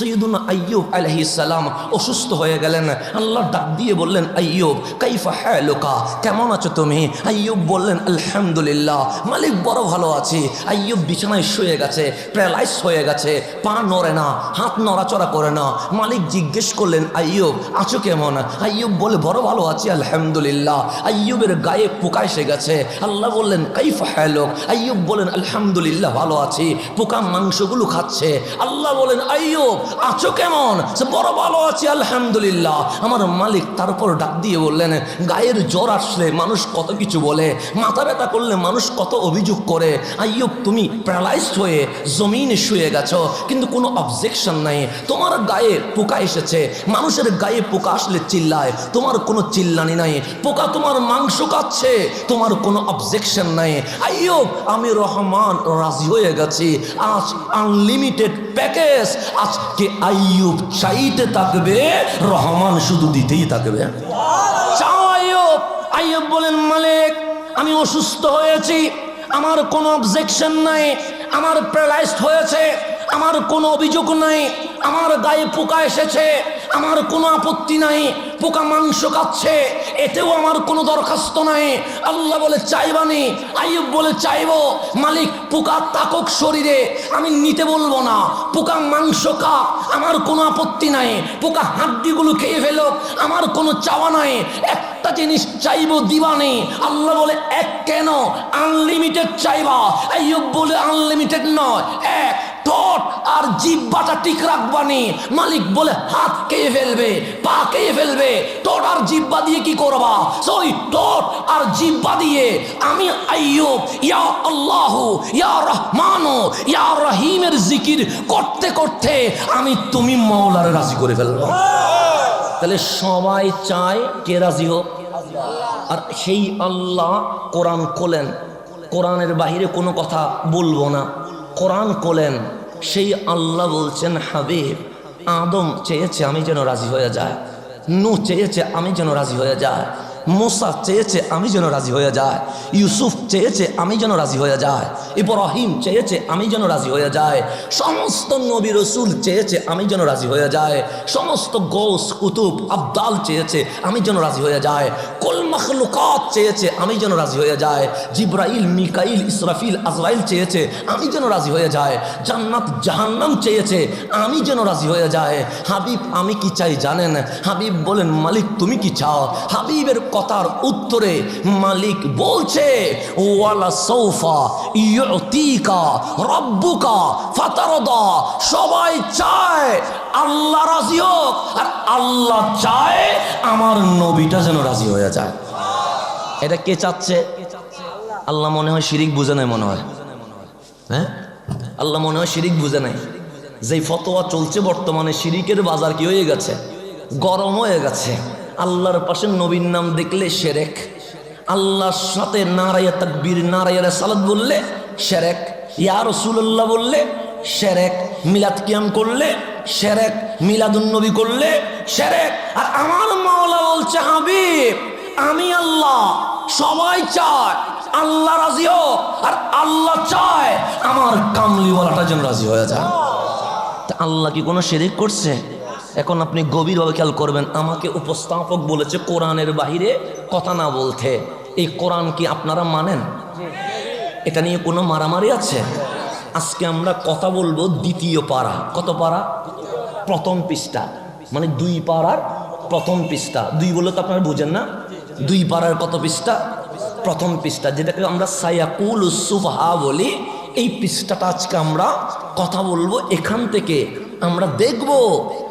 সৈয়দুনা আইয়ুব আলহিসাল্লাম অসুস্থ হয়ে গেলেন। আল্লাহ ডাক দিয়ে বললেন, আইয়ুব, কাইফা হ্যাঁ লোকা কেমন আছো তুমি? আইয়ুব বললেন, আলহামদুলিল্লাহ, মালিক বড় ভালো আছি। আইয়ুব বিছানায় শুয়ে গেছে প্যারালাইজ হয়ে গেছে, পা নড়ে না, হাত নড়াচড়া করে না। মালিক জিজ্ঞেস করলেন, আইয়ুব, আছো কেমন? আইয়ুব বলে, বড় ভালো আছি, আলহামদুলিল্লাহ। আইয়ুবের গায়ে পোকা এসে গেছে। আল্লাহ বললেন, কাইফা হ্যাঁ লোক আইয়ুব বলেন, আলহামদুলিল্লাহ, ভালো আছি। পোকা মাংসগুলো খাচ্ছে। আল্লাহ বলেন, আইয়ুব আছো কেমন? সে বড় ভালো আছি, আলহামদুলিল্লাহ। আমার মালিক তারপর ডাক দিয়ে বললেন, গায়ের জ্বর আসলে মানুষ কত কিছু বলে, মাথা ব্যথা করলে মানুষ কত অভিযোগ করে। আইয়ুব, তুমি প্যারালাইজড হয়ে জমিনে শুয়ে গেছো, কিন্তু কোনো অবজেকশন নাই। তোমার গায়ে পোকা এসেছে, মানুষের গায়ে পোকা আসলে চিল্লায়। তোমার কোনো চিল্লানি নাই, পোকা তোমার মাংস খাচ্ছে, তোমার কোনো অবজেকশন নাই। আইয়ুব, আমি রহমান রাজি হয়ে গেছি। আজ আনলিমিটেড প্যাকেজ। আজকে আইয়ুব চাইতে থাকবে, রহমান শুধু দিতেই থাকবে। চাও আইয়ুব বলেন, মালিক, আমি অসুস্থ হয়েছি, আমার কোনো অবজেকশন নাই, আমার প্যারালাইজড হয়েছে, আমার কোনো অভিযোগ নাই, আমার গায়ে পোকা এসেছে আমার কোনো আপত্তি নাই, পোকা মাংস খাচ্ছে, এতেও আমার কোনো দরখাস্ত নাই। আল্লাহ বলে চাইবানি আইয়ুব বলে, চাইব। মালিক, পোকা তাকক শরীরে। আমি নিতে বলব না, পোকা মাংস খা। আমার কোনো আপত্তি নাই, পোকা হাড্ডিগুলো খেয়ে ফেলো। আমার কোনো চাওয়া নাই, একটা জিনিস চাইব দিবানি। আল্লাহ বলে, এক কেন? আনলিমিটেড চাইবা। আইয়ুব বলে আনলিমিটেড নয়, এক। ঠোঁট আর জিব্বাটা ঠিক রাখবানি মালিক বলে, হাত খেয়ে ফেলবে, পা খেয়ে ফেলবে। ঠোঁট আর জিব্বা দিয়ে কি করবা? সই ঠোঁট আর জিব্বা দিয়ে আমি আইয়ুব, ইয়া আল্লাহ, ইয়া রহমানো, ইয়া রহিমের জিকির করতে করতে আমি তুমি মৌলারে রাজি করে ফেলব তাহলে সবাই চায় কে রাজি হোক? আর সেই আল্লাহ কোরআন খোলেন। কোরআনের বাহিরে কোনো কথা বলব না। কোরআন কোলেন সেই আল্লাহ বলছেন, হাবিব, আদম চেয়েছে আমি যেন রাজি হয়ে যায় নু চেয়েছে আমি যেন রাজি হয়ে যায়। মোসা চেয়েছে আমি যেন রাজি হয়ে যায়, ইউসুফ চেয়েছে আমি যেন রাজি হয়ে যায়, ইব্রাহিম চেয়েছে আমি যেন রাজি হয়ে যায়, সমস্ত নবী রসুল চেয়েছে আমি যেন রাজি হয়ে যায়, সমস্ত গোস, কুতুব, আবদাল চেয়েছে আমি যেন রাজি হয়ে যায়, কুল মখলুকাত চেয়েছে আমি যেন রাজি হয়ে যায়, জিব্রাইল, মিকাইল, ইসরাফিল, আজরাইল চেয়েছে আমি যেন রাজি হয়ে যায়, জান্নাত, জাহান্নাম চেয়েছে আমি যেন রাজি হয়ে যায়, হাবিব, আমি কি চাই জানেন? হাবিব বলেন, মালিক তুমি কি চাও? হাবিবের কথার উত্তরে মালিক বলছে, ওয়ালা সৌফা ইয়তিকা রব্বুকা ফাতারদা। সবাই চায় আল্লাহ রাজি হোক, আর আল্লাহ চায় আমার নবীটা যেন রাজি হয়ে যায়। এটা কে চাচ্ছে? আল্লাহ মনে হয় শিরিক বুঝে নাই মনে হয়। হ্যাঁ? আল্লাহ মনে হয় শিরিক বুঝে নাই। যেই ফতোয়া চলছে বর্তমানে, শিরিকের বাজার কি হয়ে গেছে? গরম হয়ে গেছে। আল্লাহর পাশে নবীর নাম দেখলে সেরেক। আল্লাহর সাথে নারায়া তাকবীর, নারায়া সালাদ বললে সেরেক। ইয়া রসুল্লাহ বললে সেরেক। মিলাদ কিয়াম করলে সেরেক। মিলাদুন নবী করলে সেরেক। আর আমার মাওলা বলছে হাবিব আমি আল্লাহ, সবাই চায়, আল্লাহ রাজি হোক, আর আল্লাহ চায়, আমার কামলিওয়ালাটা যেন রাজি হয়ে যায়। তা আল্লাহ কি কোনো শিরিক করছে? এখন আপনি গভীরভাবে খেয়াল করবেন, আমাকে উপস্থাপক বলেছে কোরআনের বাহিরে কথা না বলতে। এই কোরআন কি আপনারা মানেন? এটা নিয়ে কোনো মারামারি আছে? আজকে আমরা কথা বলব দ্বিতীয় পাড়া। কত পাড়া? প্রথম পৃষ্ঠা। মানে দুই পাড়ার প্রথম পৃষ্ঠা। দুই বলে তো আপনারা বুঝেন না? দুই পাড়ার কত পৃষ্ঠা? প্রথম পৃষ্ঠা। যেটাকে আমরা সায়াকুল সুফহা বলি। এই পৃষ্ঠাটা আজকে আমরা কথা বলব এখান থেকে। আমরা দেখব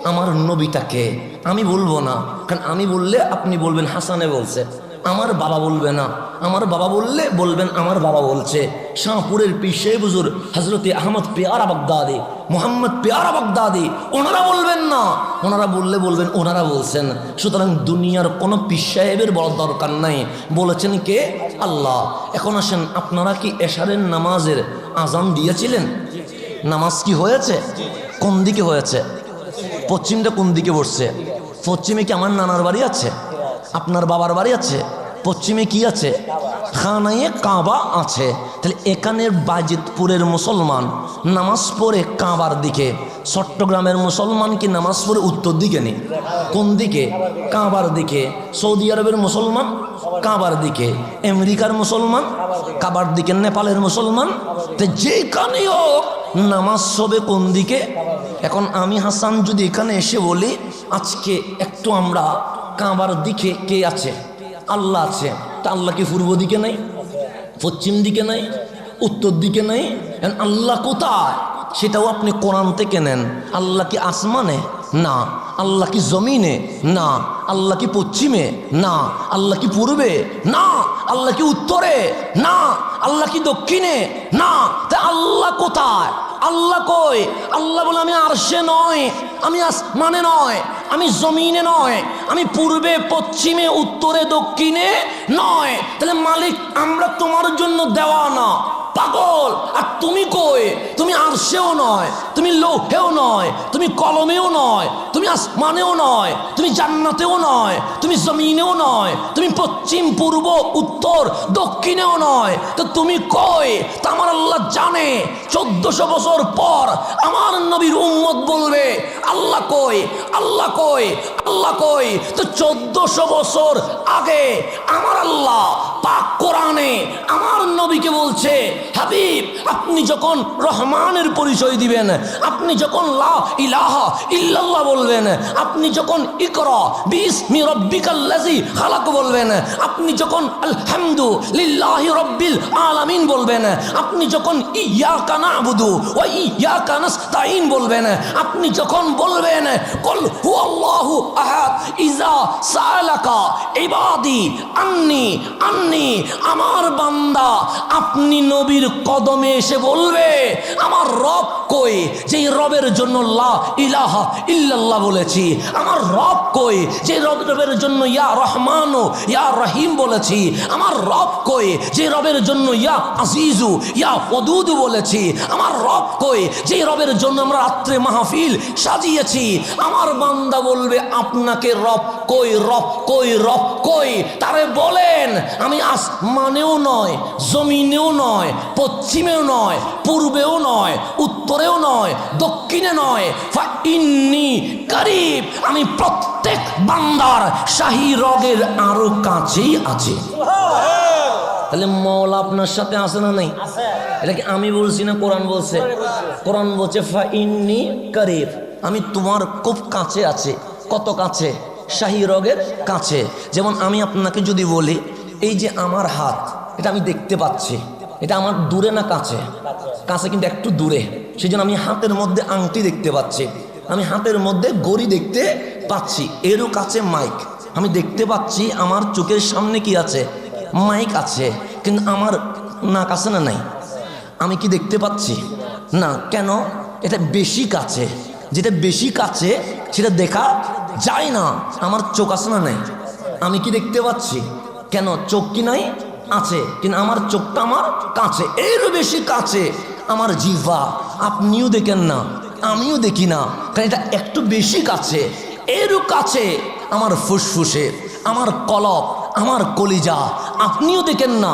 আমার নবীটাকে। আমি বলব না, কারণ আমি বললে আপনি বলবেন, হাসানে বলছে। আমার বাবা বলবে না, আমার বাবা বললে বলবেন, আমার বাবা বলছে। শাহপুরের পিসে বুজুর হজরত আহমদ পেয়ারা বাগদাদি, মোহাম্মদ পেয়ারা বাগদাদি, ওনারা বলবেন না। ওনারা বললে বলবেন, ওনারা বলছেন। সুতরাং দুনিয়ার কোনো পিস সাহেবের বড় দরকার নাই। বলেছেন কে? আল্লাহ। এখন আসেন, আপনারা কি এশারের নামাজের আজান দিয়েছিলেন? নামাজ কি হয়েছে? কোন দিকে হয়েছে? পশ্চিমটা কোন দিকে বসছে পশ্চিমে কি আমার নানার বাড়ি আছে? আপনার বাবার বাড়ি আছে? পশ্চিমে কি আছে? খানায়ে কাবা আছে। তাহলে এখানের বাজিতপুরের মুসলমান নামাজ পড়ে কাবার দিকে চট্টগ্রামের মুসলমান কি নামাজ পড়ে উত্তর দিকে নেই? কোন দিকে? কাবার দিকে। সৌদি আরবের মুসলমান কাবার দিকে, আমেরিকার মুসলমান, কাবার দিকে, নেপালের মুসলমান। তো যেখানে হোক, নামাজ হবে কোন দিকে? এখন আমি হাসান যদি এখানে এসে বলি, আজকে একটু আমরা কাবার দিকে কে আছে? আল্লাহ আছে। তা আল্লাহ কি পূর্ব দিকে নেই? পশ্চিম দিকে নেই? উত্তর দিকে নেই? আল্লাহ কোথায়? সেটাও আপনি কোরআন থেকে নেন। আল্লাহ কি আসমানে? না। আল্লাহ কি জমিনে? না। আল্লাহ কি পশ্চিমে? না। আল্লাহ কি পূর্বে? না। আল্লাহ কি উত্তরে? না। আল্লাহ কি দক্ষিণে? না। তা আল্লাহ কোথায়? আল্লাহ কই? আল্লাহ বলে, আমি আরশে নয়। আমি আসমানে নয়। আমি জমিনে নয়। আমি পূর্বে, পশ্চিমে, উত্তরে, দক্ষিণে নয়। তাহলে মালিক, আমরা তোমার জন্য দেওয়া না। পাগল! আর তুমি কই? তুমি আরশেও নয়। তুমি লোহেও নয়, তুমি কলমেও নয়, তুমি আসমানেও নয়, তুমি জান্নাতেও নয়, তুমি জমিনেও নয়, তুমি পশ্চিম, পূর্ব, উত্তর, দক্ষিণেও নয়। তো তুমি কই? তা আমার আল্লাহ জানে। চোদ্দশো বছর পর আমার নবীর উম্মত বলবে, আল্লাহ কই? আল্লাহ কই? আল্লাহ কই? তো চোদ্দশো বছর আগে আমার আল্লাহ পাক কোরআনে আমার নবীকে বলছে, হাবিব, আপনি যখন রহমানের পরিচয় দিবেন আপনি যখন লা ইলাহা ইল্লাল্লাহ বলবেন, আপনি যখন ইকরা বিসমি রব্বিকাল্লাযী খালাক বলবেন, আপনি যখন আলহামদু লিল্লাহি রব্বিল আলামিন বলবেন, আপনি যখন ইয়াকা নাবুদু ওয়া ইয়াকা নাস্তাইন বলবেন, আপনি যখন বলবেন, কুল হুয়াল্লাহু আহাদ ইজা সালাকা ইবাদি, আন্নি আন্নি, আমার বান্দা, আপনি নবীর কদমে এসে বলবে, আমার রব কই? যেই রবের জন্য লা ইলাহা ইল্লাল্লাহ বলেছি। আমার রব কই? যে রবের জন্য ইয়া রহমানু, ইয়া রহিম বলেছি। আমার রব কই? যে রবের জন্য ইয়া আজিজু, ইয়া ওদুদ বলেছি। আমার রব কই? যে রবের জন্য আমরা রাত্রে মাহফিল সাজিয়েছি। আমার বান্দা বলবে, আপনাকে রব কই রব কই রব কই? তারে বলেন, আমি আসমানেও নয়, জমিনেও নয়, পশ্চিমেও নয়, পূর্বেও নয়, উত্তরেও নয় দক্ষিণে নয়। ইন্নি গরিব আমি প্রত্যেক বান্দার শাহী রগের আরও কাছেই আছে। তাহলে মৌলা আপনার সাথে আছে না নেই? এটা কি আমি বলছি না কোরআন বলছে। কোরআন বলছে ফা ইন্নি করিব আমি তোমার খুব কাছে আছে। কত কাছে? শাহী রগের কাছে। যেমন আমি আপনাকে যদি বলি এই যে আমার হাত এটা আমি দেখতে পাচ্ছি। এটা আমার দূরে না কাছে? কাছে কিন্তু একটু দূরে। সেই জন্য আমি হাতের মধ্যে আংটি দেখতে পাচ্ছি। আমি হাতের মধ্যে গড়ি দেখতে পাচ্ছি। এরও কাছে মাইক। আমি দেখতে পাচ্ছি আমার চোখের সামনে কি আছে? মাইক আছে। কিন্তু আমার নাক আছে না নাই? আমি কি দেখতে পাচ্ছি? না। কেন? এটা বেশি কাছে। যেটা বেশি কাছে, সেটা দেখা যায় না। আমার চোখ আছে না নাই? আমি কি দেখতে পাচ্ছি? কেন? চোখ কি নাই? আছে। কিন্তু আমার চোখটা আমার কাছে। এরও বেশি কাছে। আমার জিভা আপনিও দেখেন না, আমিও দেখি না। কারণ এটা একটু বেশি কাছে। এরও কাছে আমার ফুসফুসে আমার কলপ, আমার কলিজা। আপনিও দেখেন না,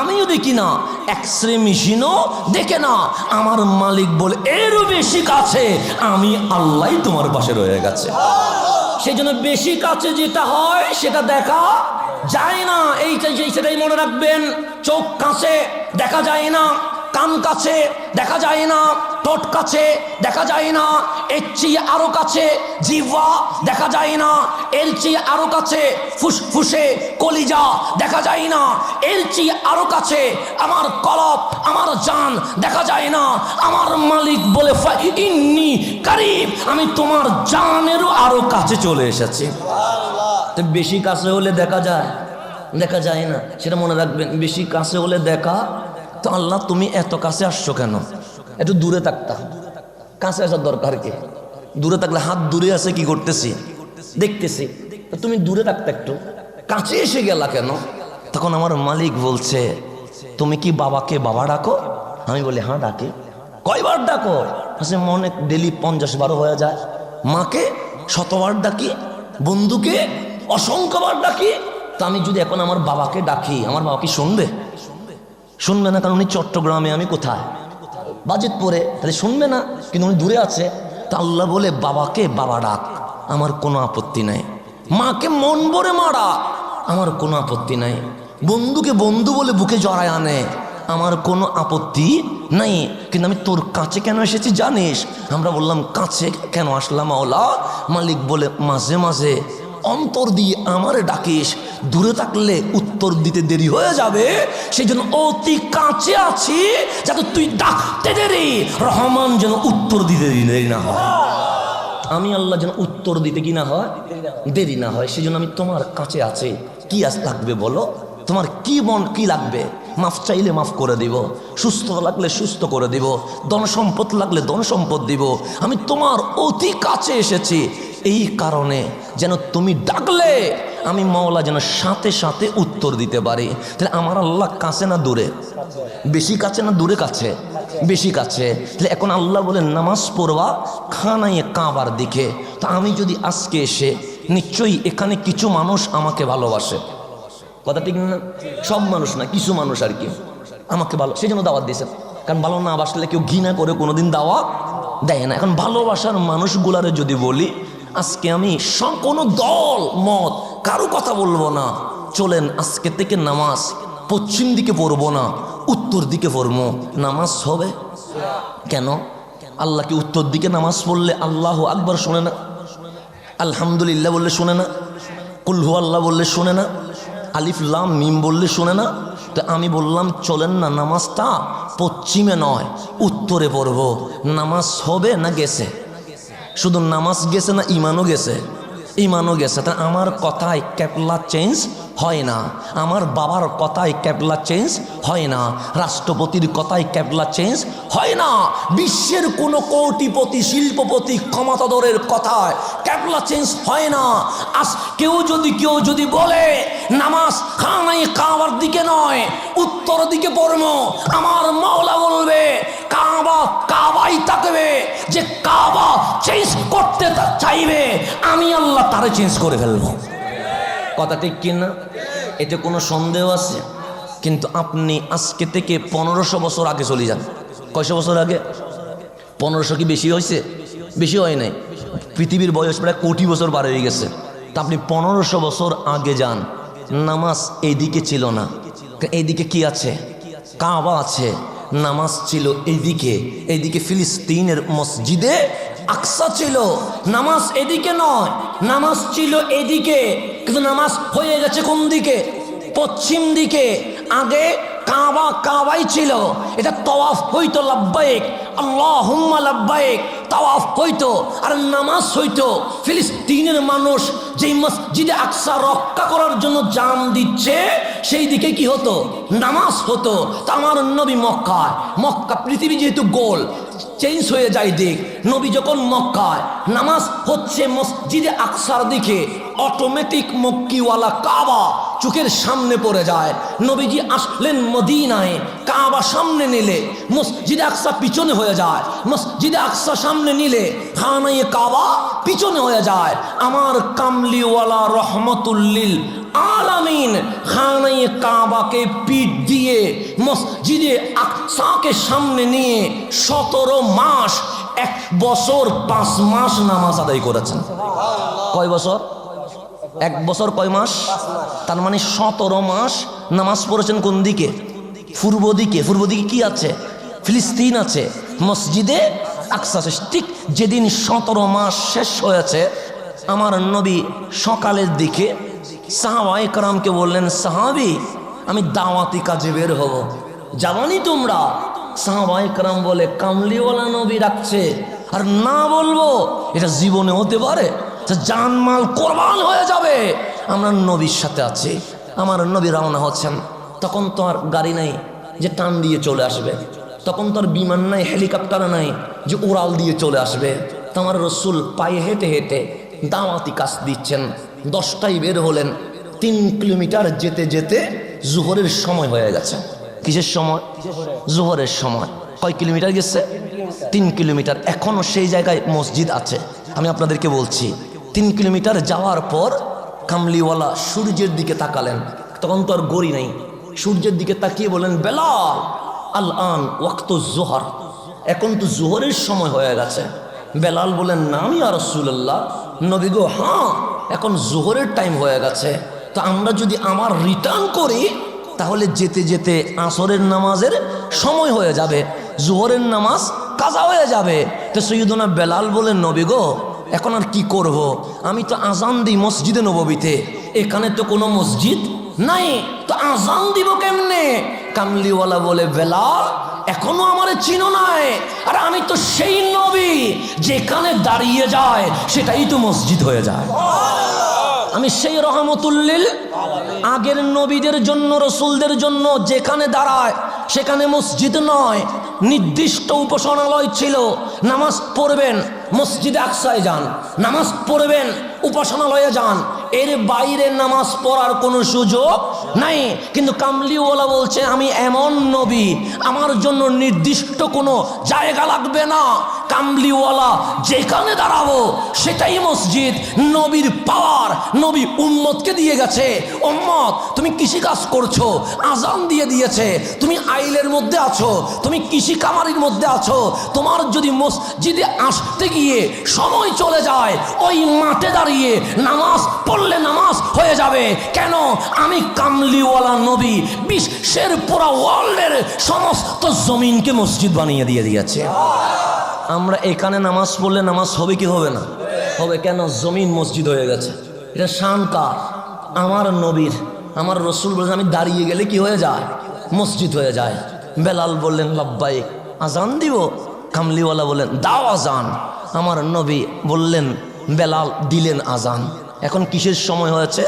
আমিও দেখি না। এক্স রে মেশিনও দেখে না। আমার মালিক বলে, এরও বেশি কাছে। আমি আল্লাহ তোমার পাশে রয়ে গেছে। সেই জন্য বেশি কাছে যেটা হয়, সেটা দেখা যায় না। এইটাই সেই সেটাই মনে রাখবেন। চোখ কাছে দেখা যায় না। কান কাছে দেখা যায় না, ঠোঁট কাছে দেখা যায় না, এর চেয়ে আরও কাছে জিহ্বা দেখা যায় না, এর চেয়ে আরও কাছে ফুসফুসে কলিজা দেখা যায় না, এর চেয়ে আরও কাছে আমার কলপ, আমার জান দেখা যায় না, আমার মালিক বলে ইন্নি কারিব, আমি তোমার জানেরও আরও কাছে চলে এসেছি। বেশি কাছে হলে দেখা যায় দেখা যায় না, সেটা মনে রাখবেন, বেশি কাছে হলে দেখা তো আল্লাহ, তুমি এত কাছে আসছো কেন? একটু দূরে থাকতা। কাছে আসার দরকার কি? দূরে থাকলে হাত দূরে আছে, কি করতেছি? দেখতেছি। তুমি দূরে থাকতে একটু। কাছে এসে গেলা কেন? তখন আমার মালিক বলছে, তুমি কি বাবাকে বাবা ডাকো? আমি বলি হ্যাঁ ডাকি। কয়বার ডাকো? আসে মনে ডেলি পঞ্চাশ বারো হয়ে যায়। মাকে শতবার ডাকি, বন্ধুকে অসংখ্যবার ডাকি। তা আমি যদি এখন আমার বাবাকে ডাকি, আমার বাবা কি শুনবে? শুনবে না কারণ উনি চট্টগ্রামে, আমি কোথায়? বাজেটপুরে তাহলে শুনবে না, কিন্তু উনি দূরে আছে। তা আল্লাহ বলে, বাবাকে বাবা ডাক, আমার কোনো আপত্তি নাই। মাকে মন ভরে মারা আমার কোনো আপত্তি নাই। বন্ধুকে বন্ধু বলে বুকে জড়ায় আনে, আমার কোনো আপত্তি নাই। কিন্তু আমি তোর কাছে কেন এসেছি জানিস? আমরা বললাম, কাছে কেন আসলাম ওলা মালিক বলে, মাঝে মাঝে। অন্তর দিয়ে আমারে ডাকিস, দূরে থাকলে উত্তর দিতে দেরি হয়ে যাবে। সেই জন্য অতি কাছে আছি, যাতে তুই ডাকতে দেরি, রহমান যেন উত্তর দিতে দেরি না হয়। আমি আল্লাহ যেন উত্তর দিতে কি না হয়? দেরি না হয় সেই জন্য আমি তোমার কাছে আছি। কি আস লাগবে বলো? তোমার কি মন কি লাগবে? মাফ চাইলে মাফ করে দিব, সুস্থ লাগলে সুস্থ করে দিব, ধন সম্পদ লাগলে ধন সম্পদ দিব। আমি তোমার অতি কাছে এসেছি, এই কারণে যেন তুমি ডাকলে, আমি মাওলা যেন সাথে সাথে উত্তর দিতে পারি। তাহলে আমার আল্লাহ কাছে না দূরে? বেশি কাছে না দূরে কাছে? বেশি কাছে। তাহলে এখন আল্লাহ বলে, নামাজ পড়বা খানাইয়ে কাবার দিকে। তা আমি যদি আজকে এসে নিশ্চয়ই এখানে কিছু মানুষ আমাকে ভালোবাসে। কথা ঠিক না? সব মানুষ না, কিছু মানুষ আর কি। আমাকে ভালো সেই জন্য দাওয়াত দিয়েছেন কারণ ভালো না বাসলে কেউ ঘৃণা করে কোনোদিন দাওয়া দেয় না। এখন ভালোবাসার মানুষগুলারে যদি বলি আজকে আমি কোনো দল, মত, কারও কথা বলব না। চলেন, আজকে থেকে নামাজ পশ্চিম দিকে পড়ব না, উত্তর দিকে পড়ব। নামাজ হবে? কেন? আল্লাহকে উত্তর দিকে নামাজ পড়লে আল্লাহ আকবার শোনে না। আলহামদুলিল্লাহ বললে শোনে না। কুল্হু আল্লাহ বললে শোনে না। আলিফ, লাম, মিম বললে শোনে না। তো আমি বললাম, চলেন না, নামাজটা পশ্চিমে নয়, উত্তরে পড়ব। নামাজ হবে না গেছে? শুধু নামাজ গেছে না ইমানও গেছে? ইমানও গেছে। তা আমার কথায় ক্যাপলা চেঞ্জ হয় না। আমার বাবার কথায় ক্যাপলা চেঞ্জ হয় না। রাষ্ট্রপতির কথায় ক্যাপলা চেঞ্জ হয় না। বিশ্বের কোনো কোটিপতি, শিল্পপতি, ক্ষমতাধরের কথায় ক্যাপলা চেঞ্জ হয় না। আজ কেউ যদি কেউ যদি বলে নামাজ খানাই কাবার দিকে নয়, উত্তর দিকে পড়ব। আমার মাওলা বলবে, কাবা, কাবাই থাকবে যে কাবা চেঞ্জ করতে চাইবে, আমি আল্লাহ তারে চেঞ্জ করে ফেলব। কথা ঠিক কিনা? এতে কোনো সন্দেহ আছে? কিন্তু আপনি আজকে থেকে পনেরোশো বছর আগে চলে যান। কয়শো বছর আগে? পনেরোশো কি বেশি হয়েছে? বেশি হয় নাই। পৃথিবীর বয়স প্রায় কোটি বছর পার হয়ে গেছে। তা আপনি পনেরোশো বছর আগে যান। নামাজ এইদিকে ছিল না। এইদিকে কি আছে? কাবা আছে। নামাজ ছিল এইদিকে এইদিকে ফিলিস্তিনের মসজিদে আকসা ছিল। নামাজ এদিকে নয়, নামাজ ছিল এদিকে। কিন্তু নামাজ হয়ে গেছে কোন দিকে? পশ্চিম দিকে। আগে কাবা, কাবাই ছিল। এটা তওয়াফ হইতো লাব্বাইক তাওয়াফ হইতো আর নামাজ হইতো। ফিলিস্তিনের মানুষ মসজিদে রক্ষা করার জন্য জান দিচ্ছে, সেই দিকে কি হতো? নামাজ হতো। তা আমার নবী মক্কা পৃথিবী যেহেতু গোল চেঞ্জ হয়ে যায় দিক। নবী যখন মক্কায়, নামাজ হচ্ছে মসজিদে আকসার দিকে অটোমেটিক মক্কিওয়ালা কাবা চোখের সামনে পড়ে যায়। নবীজি আসলেন মদিনায়, কাবা সামনে নিলে, মসজিদে আকসা পিছনে হয়ে যায়। মসজিদে আকসা সামনে নিলে, খানায় কাবা পিছনে হয়ে যায়। আমার কামলিওয়ালা রহমতুল্লিল আলামিন খানায় কাবাকে পিঠ দিয়ে মসজিদে আকসাকে সামনে নিয়ে সতেরো মাস, এক বছর পাঁচ মাস নামাজ আদায় করেছেন। কয় বছর? এক বছর কয় মাস? তার মানে সতেরো মাস নামাজ পড়েছেন কোন দিকে? পূর্ব দিকে। পূর্ব দিকে কি আছে? ফিলিস্তিন আছে। মসজিদে আকসা ঠিক যেদিন সতেরো মাস শেষ হয়েছে, আমার নবী সকালের দিকে সাহাবা একরামকে বললেন, সাহাবি, আমি দাওয়াতি কাজে বের হব। যাবানি তোমরা? সাহাবা একরাম বলে, কামলিওয়ালা নবী রাখছে আর না বলব, এটা জীবনে হতে পারে? জানমাল কোরবান হয়ে যাবে। আমরা নবীর সাথে আছি, আমার নবী রওনা হচ্ছেন। তখন তো আর গাড়ি নাই যে টান দিয়ে চলে আসবে। তখন তো আর বিমান নাই, হেলিকপ্টার নাই যে উড়াল দিয়ে চলে আসবে। তো আমার রসুল পায়ে হেঁটে হেঁটে দাওয়াতি কাজ দিচ্ছেন। দশটায় বের হলেন। তিন কিলোমিটার যেতে যেতে জোহরের সময় হয়ে গেছে। কিসের সময়? জোহরের সময়। কয় কিলোমিটার গেছে? তিন কিলোমিটার। এখনও সেই জায়গায় মসজিদ আছে। আমি আপনাদেরকে বলছি তিন কিলোমিটার যাওয়ার পর কামলিওয়ালা সূর্যের দিকে তাকালেন। তখন তো আর গড়ি নাই। সূর্যের দিকে তাকিয়ে বলেন বেলাল আল আন ওয়াক্ত জোহর। এখন তো জোহরের সময় হয়ে গেছে। বেলাল বলেন না আমি আর রসুল্লাহ নবী গো হ্যাঁ এখন জোহরের টাইম হয়ে গেছে। তো আমরা যদি আমার রিটার্ন করি, তাহলে যেতে যেতে আসরের নামাজের সময় হয়ে যাবে। জোহরের নামাজ কাজা হয়ে যাবে। তো সৈয়দনা বেলাল বলেন নবী গো এখন আর কি করব। আমি তো আজান দিই মসজিদে নববীতে। এখানে তো কোনো মসজিদ নাই। তো আজান দিব কেমনে? কামলিওয়ালা বলে বেলাল এখনও আমার চিনো নাই। আর আমি তো সেই নবী যেখানে দাঁড়িয়ে যায় সেটাই তো মসজিদ হয়ে যায়। আমি সেই রহমতুল্লিল আগের নবীদের জন্য রসুলদের জন্য যেখানে দাঁড়ায় সেখানে মসজিদ নয়, নির্দিষ্ট উপাসনালয় ছিল। নামাজ পড়বেন, মসজিদে আকসায় যান। নামাজ পড়বেন, উপাসনালয়ে যান। এর বাইরে নামাজ পড়ার কোনো সুযোগ নাই। কিন্তু কামলিওয়ালা বলছে, আমি এমন নবী, আমার জন্য নির্দিষ্ট কোনো জায়গা লাগবে না। কামলিওয়ালা যেখানে দাঁড়াবো, সেটাই মসজিদ। নবীর পাওয়ার নবী উম্মতকে দিয়ে গেছে। উম্মত, তুমি কৃষি কাজ করছ, আজান দিয়ে দিয়েছে। তুমি আইলের মধ্যে আছো, তুমি কৃষি কামারির মধ্যে আছো। তোমার যদি মসজিদে আসতে গিয়ে সময় চলে যায়, ওই মাঠে দাঁড়িয়ে নামাজ পড়লে নামাজ হয়ে যাবে। কেন? আমি কামলিওয়ালা নবী, বিশ্বের পুরা ওয়ার্ল্ডের সমস্ত জমিনকে মসজিদ বানিয়ে দিয়ে দিয়েছে। আমরা এখানে নামাজ পড়লে নামাজ হবে কি হবে না? হবে কেন? জমিন মসজিদ হয়ে গেছে। এটা শান কার? আমার নবীর, আমার রসুল বলেন আমি দাঁড়িয়ে গেলে কি হয়ে যায়? মসজিদ হয়ে যায়। বেলাল বললেন লাব্বাইক আজান দিব? কামলিওয়ালা বললেন, দাও আজান। আমার নবী বললেন, বেলাল দিলেন আজান। এখন কিসের সময় হয়েছে?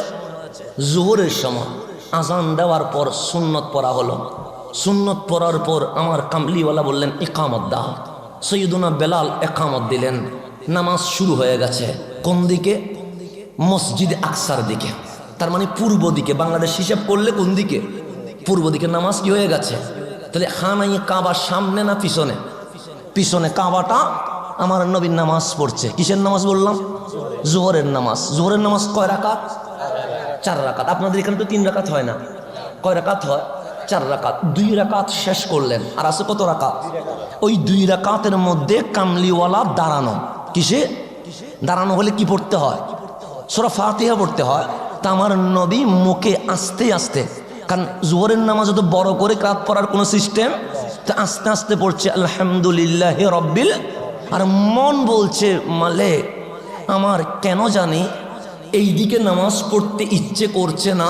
জোহরের সময়। আজান দেওয়ার পর সুন্নত পড়া হলো। সুন্নত পড়ার পর আমার কামলিওয়ালা বললেন, ইকামত দাও। সৈয়দুনা বেলাল একামত দিলেন। নামাজ শুরু হয়ে গেছে। কোন দিকে? মসজিদ আকসার দিকে। তার মানে পূর্ব দিকে। বাংলাদেশ হিসাব করলে কোন দিকে? পূর্ব দিকে। নামাজ কি হয়ে গেছে? তাহলে হানাই কাবার সামনে না পিছনে? পিছনে কাবাটা আমার নবীর নামাজ পড়ছে। কিসের নামাজ বললাম? জোহরের নামাজ। জোহরের নামাজ কয় রাকাত? চার রাকাত। আপনাদের এখানে তো তিন রাকাত হয় না। কয় রাকাত হয়? চার রাকাত। দুই রাকাত শেষ করলেন। আর আছে কত রাকাত? ওই দুই রাকাতের মধ্যে কামলিওয়ালা দাঁড়ানো। কিসে? দাঁড়ানো হলে কি পড়তে হয়? সোরা ফাতিহা পড়তে হয়। তা আমার নবী মুখে আস্তে আস্তে, কারণ জোহরের নামাজ তো বড় করে রাত পড়ার কোনো সিস্টেম? তা আস্তে আস্তে পড়ছে, আলহামদুলিল্লাহ রব্বিল আর মন বলছে, মালে, আমার কেন জানি এই দিকে নামাজ পড়তে ইচ্ছে করছে না।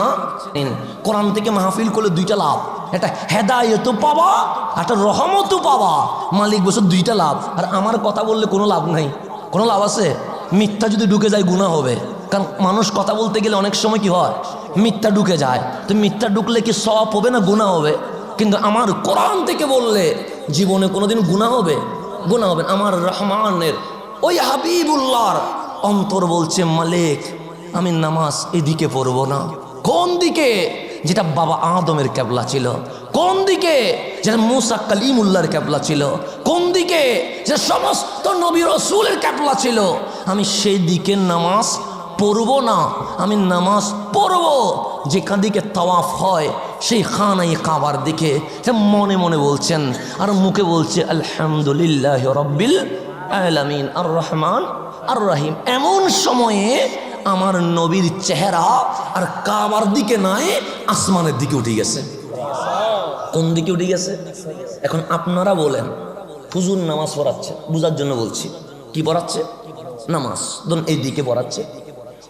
কোরআন থেকে মাহফিল করলে দুইটা লাভ। একটা হেদায়ত পাবা, একটা রহমতও পাবা। মালিক বসে দুইটা লাভ। আর আমার কথা বললে কোনো লাভ নাই। কোনো লাভ আছে? মিথ্যা যদি ঢুকে যায় গুণা হবে। কারণ মানুষ কথা বলতে গেলে অনেক সময় কি হয়? মিথ্যা ঢুকে যায়। তো মিথ্যা ঢুকলে কি সব হবে না গুণা হবে? কিন্তু আমার কোরআন থেকে বললে জীবনে কোনোদিন গুণা হবে? গুণা হবে আমার রহমানের, ওই হাবিবুল্লাহর অন্তর বলছে মালিক আমি নামাজ এদিকে পড়ব না। কোন দিকে? যেটা বাবা আদমের ক্যাবলা ছিল। কোন দিকে? যেটা মুসা কালিমুল্লার ক্যাবলা ছিল। কোন দিকে? যে সমস্ত নবী রসুলের ক্যাবলা ছিল। আমি সেই দিকে নামাজ পড়ব না। আমি নামাজ পড়ব। যেখান দিকে তাওয়াফ হয়, সেই খানাই কাবার দিকে। মনে মনে বলছেন, আর মুখে বলছে, আলহামদুলিল্লাহ রব্বিল আলামিন আর রহমান আর রহিম এমন সময়ে আমার নবীর চেহারা আর কাবার দিকে নাই, আসমানের দিকে উঠে গেছে। কোন দিকে উঠে গেছে? এখন আপনারা বলেন, হুজুর নামাজ পড়াচ্ছে, বুঝার জন্য বলছি। কি পড়াচ্ছে? নামাজ। ধরুন এই দিকে পড়াচ্ছে।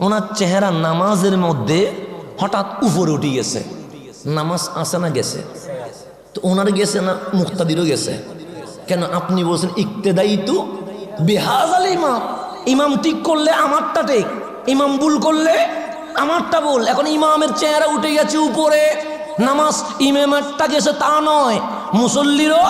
ওনার চেহারা নামাজের মধ্যে হঠাৎ উপরে উঠে গেছে। নামাজ আসে না গেছে? তো ওনার গেছে না মুক্তাদিরও গেছে? কেন আপনি বলছেন, ইকতেদাই তু বেহাজ আল ইমাম। ইমাম ঠিক করলে আমারটা ঠিক। ইমাম ভুল করলে আমারটা ভুল। এখন ইমামের চেহারা উঠে গেছে উপরে। নামাজ ইমামেরটা গেছে তা নয়, মুসল্লিরও।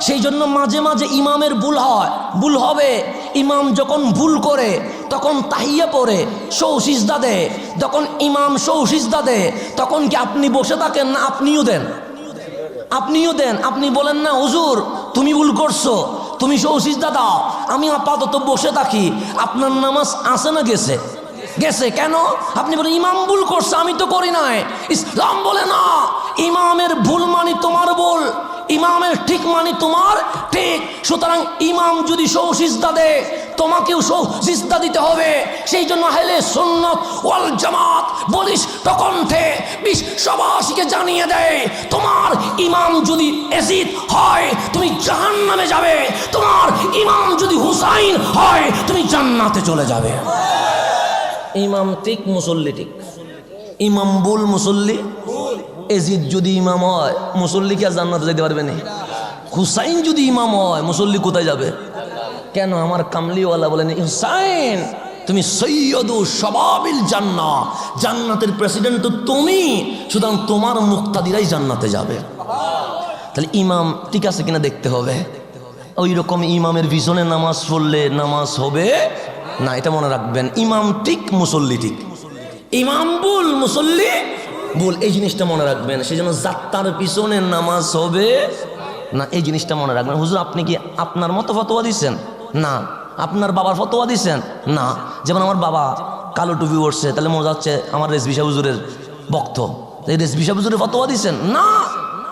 সেই জন্য মাঝে মাঝে ইমামের ভুল হয়, ভুল হবে। ইমাম যখন ভুল করে, তখন তাহিয়া পড়ে সৌসিজদা দেয়। যখন ইমাম সৌসিজদা দেয়, তখন কি আপনি বসে থাকেন না আপনিও দেন? আপনিও দেন। আপনি বলেন, না, হুজুর, তুমি ভুল করছ। তুমি সৌসিজদা দাও। আমি আপাতত বসে থাকি। আপনার নামাজ আসে না গেছে। গেছে। কেন? আপনি বলেন, ইমাম ভুল করছে, আমি তো করি নাই। ইসলাম বলে, না, ইমামের ভুল মানি তোমার ভুল, ইমামের ঠিক মানি তোমার ঠিক। সুতরাং ইমাম যদি সৌসিজদা দেয়, তোমাকেও সৌসিজদা দিতে হবে। সেই জন্য হেলে সুন্নত ওয়াল জামাত বলিস প্রকণ্ঠে বিশ্ববাসীকে জানিয়ে দেয়, তোমার ইমাম যদি এজিদ হয়, তুমি জাহান্নামে যাবে। তোমার ইমাম যদি হুসাইন হয়, তুমি জান্নাতে চলে যাবে। ইমাম ঠিক মুসল্লি ঠিক ইমাম বুল মুসল্লি? এজিদ যদি ইমাম হয়, মুসল্লি কি আর জান্নাতে যেতে পারবে না? হুসাইন যদি ইমাম হয়, মুসল্লি কোথায় যাবে? কেন আমার কামলিওয়ালা বলেন হুসাইন তুমি সৈয়দু সবাবিল জান্না জান্নাতের প্রেসিডেন্ট তো তুমি, সুতরাং তোমার মুক্তাদিরাই জান্নাতে যাবে। তাহলে ইমাম ঠিক আছে কিনা দেখতে হবে? ওই রকম ইমামের পিছনে নামাজ পড়লে নামাজ হবে না এটা মনে রাখবেন ইমাম ঠিক মুসল্লি ঠিক। ইমাম বুল মুসল্লি বুল এই জিনিসটা মনে রাখবেন সেই জন্য যাত্রার পিছনে নামাজ হবে। না এই জিনিসটা মনে রাখবেন। হুজুর আপনি কি আপনার মতো ফতোয়া দিচ্ছেন? না। আপনার বাবার ফতোয়া দিচ্ছেন? না। যেমন আমার বাবা কালো টুপি উঠছে তাহলে মনে যাচ্ছে আমার রেসবিশা হুজুরের ভক্ত। এই রেসবিশা হুজুরের ফতোয়া দিচ্ছেন? না।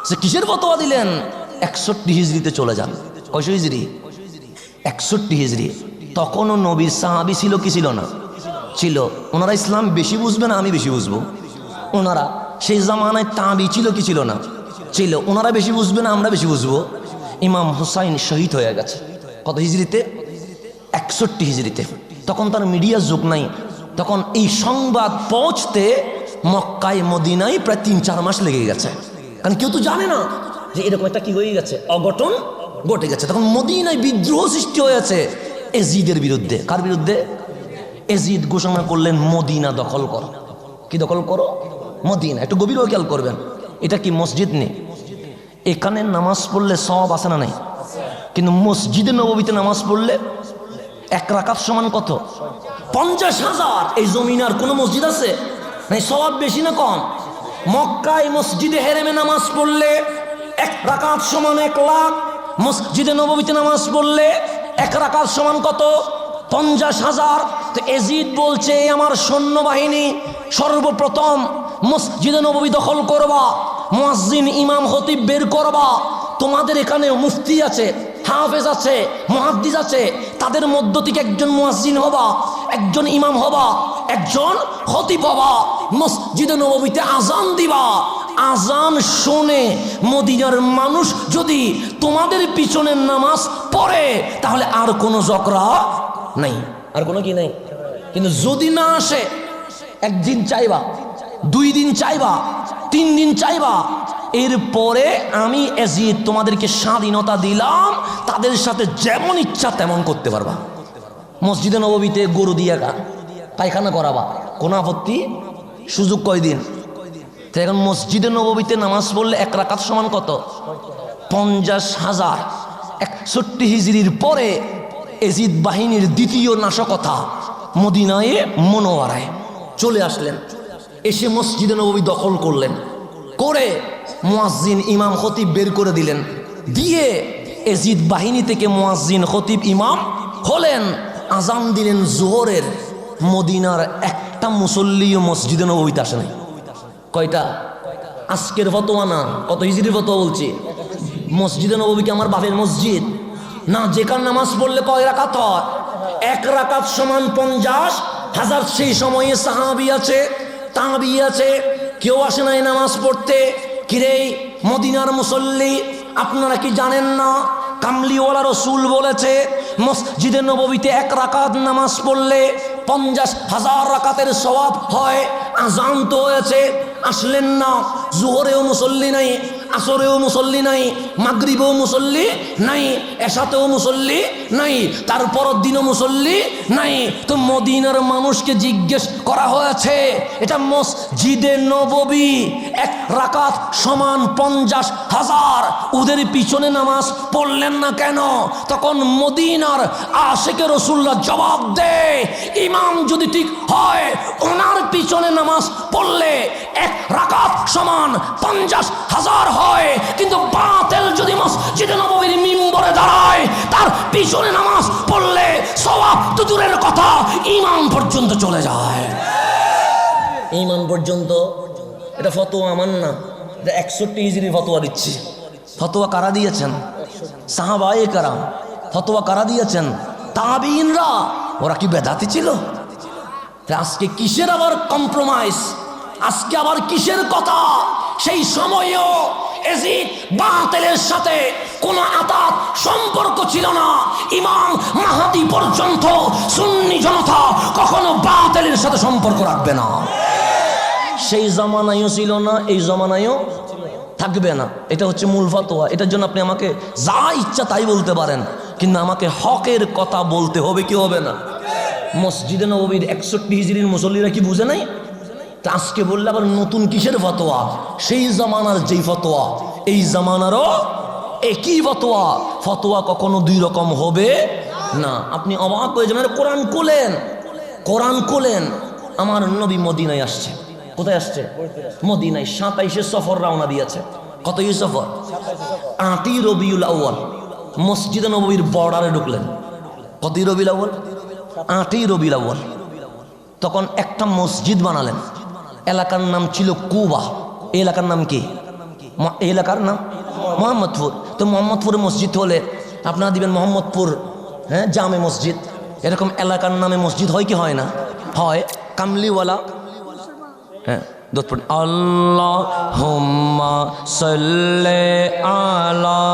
সে কিসের ফতোয়া দিলেন? একষট্টি হিজড়িতে চলে যান। কয়শো হিজড়ি? একষট্টি হিজড়ি। তখনও নবীর সাহাবি ছিল কি ছিল না? ছিল। ওনারা ইসলাম বেশি বুঝবে না, আমি বেশি বুঝব। ওনারা সেই জামানায় তাঁবি ছিল কি ছিল না? ছিল। ওনারা বেশি বুঝবে না, আমরা বেশি বুঝব। ইমাম হুসাইন শহীদ হয়ে গেছে। কত হিজড়িতে? একষট্টি হিজড়িতে। তখন তার মিডিয়ার যুগ নাই। তখন এই সংবাদ পৌঁছতে মক্কায়, মদিনায় প্রায় তিন, চার মাস লেগে গেছে। কারণ কেউ তো জানে না যে এরকম একটা কি হয়ে গেছে। অঘটন ঘটে গেছে। তখন মদিনায় বিদ্রোহ সৃষ্টি হয়েছে। এজিদের বিরুদ্ধে। কার বিরুদ্ধে? এজিদ ঘোষণা করলেন, মদিনা দখল করো। কি দখল করো? মদিনা। একটু গভীর খেয়াল করবেন। এটা কি মসজিদ নেই এখানে নামাজ পড়লে সব আসে না নাই? কিন্তু মসজিদে নবীতে নামাজ পড়লে এক রাকাত সমান কত? পঞ্চাশ হাজার। এই জমিন আর কোনো মসজিদ আছে? নাই সব বেশি না কম? মক্কায় মসজিদে হেরেমে নামাজ পড়লে এক রাকাত সমান এক লাখ। মসজিদে নবীতে নামাজ পড়লে এক রাকাত সমান কত? পঞ্চাশ হাজার। তো এজিদ বলছে "এই আমার সৈন্যবাহিনী সর্বপ্রথম মসজিদে নবী দখল করবা, মুয়াজ্জিন ইমাম হতিব বের করবা। তোমাদের এখানে মুফতি আছে, হাফেজ আছে, মহাদ্দিস আছে। তাদের মধ্য থেকে একজন মুয়াজ্জিন হবা, একজন ইমাম হবা, একজন হতিব হবা। মসজিদে নবীতে আজান দিবা। আজান শোনে মদিনার মানুষ যদি তোমাদের পিছনে নামাজ পড়ে, তাহলে আর কোনো জকরা নাই। আর কোনো কি নাই? কিন্তু যদি না আসে, একদিন চাইবা, দুই দিন চাইবা, তিন দিন চাইবা, এরপরে আমি এজিদ তোমাদেরকে স্বাধীনতা দিলাম, তাদের সাথে যেমন ইচ্ছা তেমন করতে পারবা। মসজিদে নবীতে গরু দিয়ে পায়খানা করাবা, কোনো আপত্তি? সুযোগ কয়দিন? এখন মসজিদে নবীতে নামাজ পড়লে এক রাকাত সমান কত? পঞ্চাশ হাজার। একষট্টি হিজড়ির পরে এজিদ বাহিনীর দ্বিতীয় নাশকতা মদিনায় মনোয়ারায়। চলে আসলেন। এসে মসজিদে নবী দখল করলেন। করে মুয়াজ্জিন ইমাম খতিব বের করে দিলেন। দিয়ে এজিদ বাহিনী থেকে মুয়াজ্জিন খতিব ইমাম হলেন। আজান দিলেন জোহরের। মদিনার একটা মুসল্লিও মসজিদে নবীতে আসে নাই। কয়টা? আজকের ফতোয়া না, কত হিজড়ির ফতোয়া বলছি। মসজিদে নবী কি আমার বাপের মসজিদ? না যেখান নামাজ পড়লে কয় রাকাত হয়? এক রাকাত সমান পঞ্চাশ, হাজার সেই সময়ে সাহাবি আছে, তাঁবি আছে, কেউ আসে নাই নামাজ পড়তে। কিরে, মদিনার মুসল্লি, আপনারা কি জানেন না? কামলিওয়ালা রসুল বলেছে, মসজিদে নবীতে এক রাকাত নামাজ পড়লে পঞ্চাশ হাজার রাকাতের সওয়াব হয়। আজান তো হয়েছে আসলেন না জোহরেও মুসল্লি নাই আসরেও মুসল্লি নাই, মাগরিবেও মুসল্লি নাই এসাতেও মুসল্লি নাই তারপর দিনও মুসল্লি নাই। তো মদিনার মানুষকে জিজ্ঞেস করা হয়েছে, এটা মসজিদে নববী, এক রাকাত সমান পঞ্চাশ হাজার। ওদের পিছনে নামাজ পড়লেন না কেন? তখন মদিনার আশেকে রসুল্লাহ জবাব দেয়, ইমাম যদি ঠিক হয়, ওনার পিছনে নামাজ পড়লে এক রাকাত সমান পঞ্চাশ হাজার হয় কিন্তু বাতেল যদি মসজিদে নবীর মিম্বরে দাঁড়ায় তার পিছনে নামাজ পড়লে সবাব তো দূরের কথা ইমাম পর্যন্ত চলে যায়। ইমাম পর্যন্ত? এটা ফতোয়া আমার না এটা একষট্টি হিজড়ি ফতোয়া দিচ্ছি। ফতোয়া কারা দিয়েছেন? সাহাবায়ে কারাম ফতোয়া কারা দিয়েছেন? তাবিনরা ওরা কি বেদাতি ছিল? আজকে কিসের আবার কম্প্রোমাইজ আজকে আবার কিসের কথা? সেই সময়েও এজিদ বাতেলের সাথে কোনো আতাত সম্পর্ক ছিল না। পর্যন্ত সুন্নি সাথে সম্পর্ক রাখবে না। সেই ছিল না, এই থাকবে না। এটা হচ্ছে মূল ফতোয়া। এটার জন্য আপনি আমাকে যা ইচ্ছা তাই বলতে পারেন। কিন্তু আমাকে হকের কথা বলতে হবে কি হবে না? মসজিদে নবীর একষট্টি হিজড়ির মুসল্লিরা কি বুঝে নাই? আজকে বললে আবার নতুন কিসের ফতোয়া? সেই জামানার যেই ফতোয়া। এই জামানারও একই ফতোয়া। ফতোয়া কখনো দুই রকম হবে না। আপনি অবাক হয়ে যাবেন কোরআন কোলেন? কোরআন কোলেন? আমার নবী মদিনায় আসছে। কোথায় আসছে? মদিনায়। সাতাইশে সফর রওনা দিয়েছে। কত ইয়ে সফর? আটই রবিউল আউ্য়াল। মসজিদে নবীর বর্ডারে ঢুকলেন। কতই রবিউল আউ্য়াল? আটই রবিউল আউ্য়াল। তখন একটা মসজিদ বানালেন। এলাকার নাম ছিল কুবা। এই এলাকার নাম কি? এই এলাকার নাম? মোহাম্মদপুর। তো মোহাম্মদপুরে মসজিদ হলে আপনারা দিবেন মোহাম্মদপুর হ্যাঁ জামে মসজিদ। এরকম এলাকার নামে মসজিদ হয় কি হয় না? হয় কামলিওয়ালা। হ্যাঁ দোষ আল্লাহ হুম্মা সাল্লে আলা